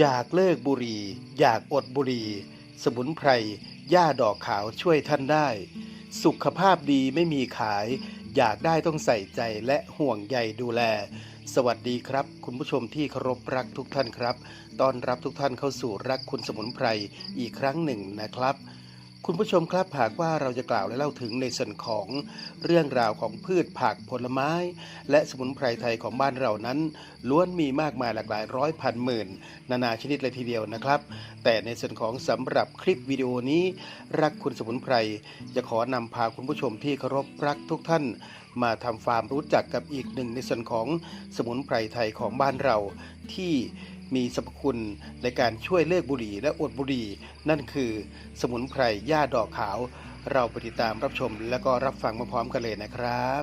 อยากเลิกบุหรี่ อยากอดบุหรี่ สมุนไพรหญ้าดอกขาวช่วยท่านได้ สุขภาพดีไม่มีขาย อยากได้ต้องใส่ใจและห่วงใยดูแล สวัสดีครับ คุณผู้ชมที่เคารพรักทุกท่านครับ ต้อนรับทุกท่านเข้าสู่รักคุณสมุนไพรอีกครั้งหนึ่งนะครับ คุณผู้ชมครับหากว่าเราจะกล่าวและเล่าถึงในส่วนของเรื่องราวของพืชผักผลไม้ และสมุนไพรไทยของบ้านเรานั้น ล้วนมีมากมายหลากหลายร้อยพันหมื่น นานาชนิดเลยทีเดียวนะครับ แต่ในส่วนของสำหรับคลิปวิดีโอนี้ รักคุณสมุนไพร จะขอนำพาคุณผู้ชมที่เคารพรักทุกท่าน มาทำความรู้จักกับอีกหนึ่งในส่วนของสมุนไพรไทยของบ้านเราที่ มีสรรพคุณในการช่วยเลิกบุหรี่และอดบุหรี่ นั่นคือสมุนไพรหญ้าดอกขาว เราไปติดตามรับชมและก็รับฟังมาพร้อมกันเลยนะครับ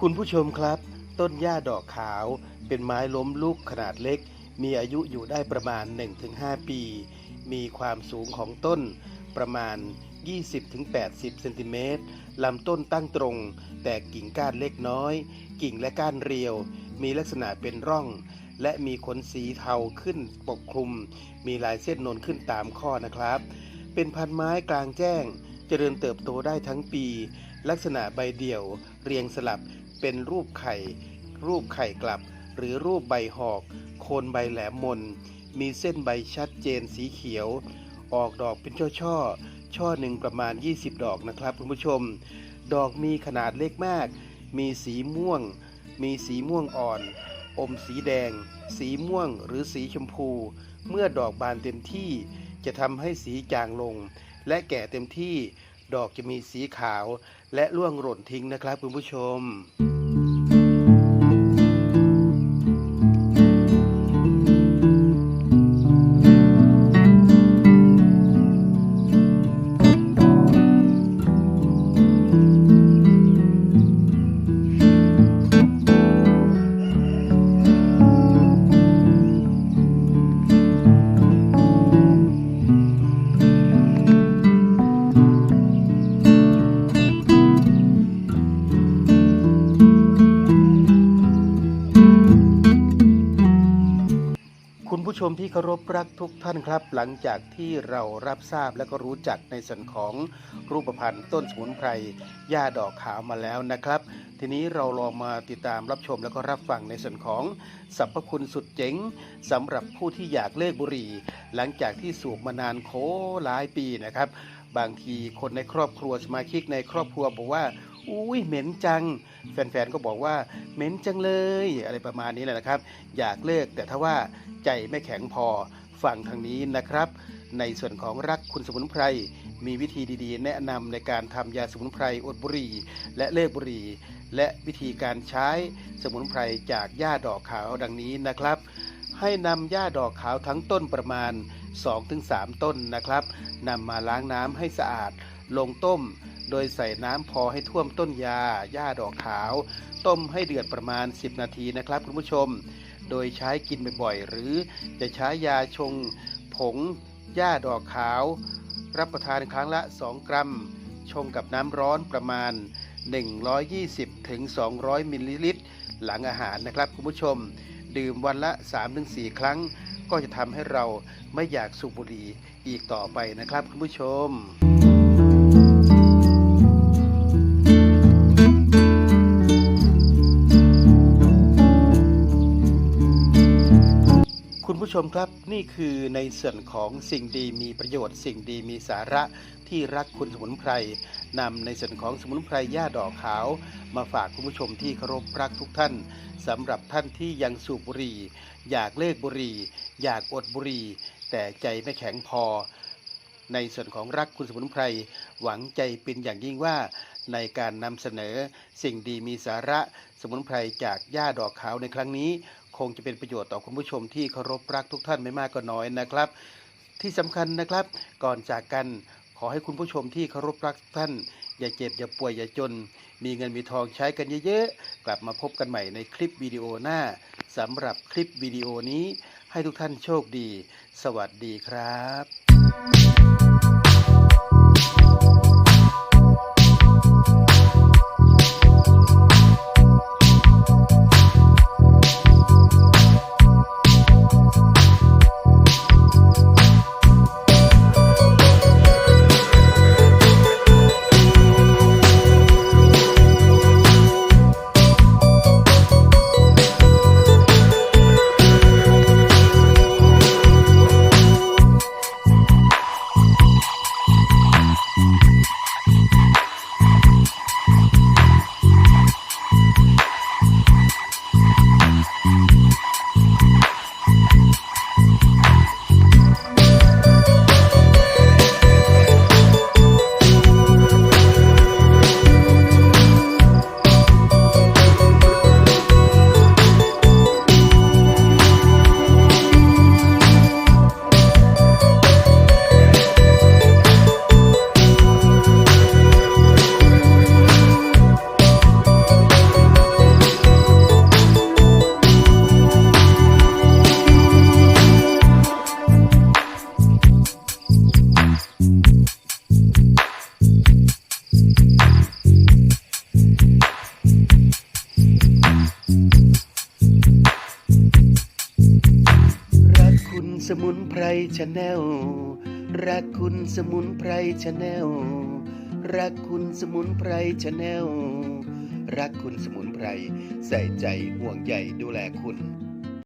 คุณผู้ชมครับ ต้นหญ้าดอกขาวเป็นไม้ล้มลุกขนาดเล็ก มีอายุอยู่ได้ประมาณ 1-5 ปี มีความสูงของต้นประมาณ 20-80 เซนติเมตร ลำต้นตั้งตรง แต่กิ่งก้านเล็กน้อย กิ่งและก้านเรียว มีลักษณะเป็นร่อง และมีขนสีเทาขึ้นปกคลุม มีลายเส้นนนขึ้นตามข้อนะครับ เป็นพันไม้กลางแจ้ง เจริญเติบโตได้ทั้งปี ลักษณะใบเดี่ยว เรียงสลับ เป็นรูปไข่ รูปไข่กลับ หรือรูปใบหอก โคนใบแหลมมน มีเส้นใบชัดเจนสีเขียว ออกดอกเป็นช่อๆ ช่อหนึ่งประมาณ 20 ดอกนะครับคุณผู้ชม ดอกมีขนาดเล็กมาก มีสีม่วง มีสีม่วงอ่อน อมสีแดง สีม่วงหรือสีชมพู เมื่อดอกบานเต็มที่จะทำให้สีจางลง และแก่เต็มที่ดอกจะมีสีขาว และร่วงหล่นทิ้งนะครับคุณผู้ชม ชมที่เคารพรักทุกท่านครับ หลังจากที่เรารับทราบและก็รู้จักในส่วนของรูปพันธ์ต้นสมุนไพรหญ้าดอกขาวมาแล้วนะครับ ทีนี้เราลองมาติดตามรับชมและก็รับฟังในส่วนของสรรพคุณสุดเจ๋งสำหรับผู้ที่อยากเลิกบุหรี่ หลังจากที่สูบมานานโคหลายปีนะครับ บางทีคนในครอบครัวสมาชิกในครอบครัวบอกว่า อุ้ยเหม็นจัง แฟนๆก็บอกว่าเหม็นจังเลยอะไรประมาณนี้แหละนะครับ อยากเลิกแต่ถ้าว่าใจไม่แข็งพอฟังทางนี้นะครับ ในส่วนของรักคุณสมุนไพรมีวิธีดีๆ แนะนำในการทำยาสมุนไพรอดบุหรี่และเลิกบุหรี่และวิธีการใช้สมุนไพรจากหญ้าดอกขาวดังนี้นะครับ ให้นำหญ้าดอกขาวทั้งต้นประมาณ 2-3 ต้นนะครับนำมาล้างน้ำให้สะอาด ลงต้ม โดยใส่น้ำพอให้ท่วมต้นยาหญ้าดอกขาว ต้มให้เดือดประมาณ 10 นาทีนะครับคุณผู้ชม โดยใช้กินบ่อยๆ หรือจะใช้ยาชง ผงหญ้าดอกขาว รับประทานครั้งละ 2 กรัม ชงกับน้ำร้อนประมาณ 120ถึง200 มิลลิลิตร หลังอาหารนะครับคุณผู้ชม ดื่มวันละ 3-4 ครั้งก็จะทำให้เราไม่อยากสูบบุหรี่อีกต่อไปนะครับคุณผู้ชม ผู้ชมครับนี่คือในส่วนของสิ่งดีมีประโยชน์ สิ่งดีมีสาระที่รักคุณสมุนไพรนำในส่วนของสมุนไพรหญ้าดอกขาว มาฝากคุณผู้ชมที่เคารพรักทุกท่านสำหรับท่านที่ยังสูบบุหรี่ อยากเลิกบุหรี่ อยากอดบุหรี่ แต่ใจไม่แข็งพอ ในส่วนของรักคุณสมุนไพรหวังใจเป็นอย่างยิ่งว่าในการนำเสนอสิ่งดีมีสาระสมุนไพรจากหญ้าดอกขาวในครั้งนี้ คงจะเป็นประโยชน์ต่อคุณผู้ชมที่เคารพรักทุกท่านไม่มากก็น้อยนะครับ ที่สำคัญนะครับ ก่อนจากกันขอให้คุณผู้ชมที่เคารพรักทุกท่าน อย่าเจ็บอย่าป่วยอย่าจน มีเงินมีทองใช้กันเยอะๆ กลับมาพบกันใหม่ในคลิปวิดีโอหน้าสำหรับคลิปวิดีโอนี้ ให้ทุกท่านโชคดี สวัสดีครับ สมุนไพรชาแนล รักคุณสมุนไพรชาแนล รักคุณสมุนไพรชาแนล รักคุณสมุนไพรใส่ใจห่วงใยดูแลคุณ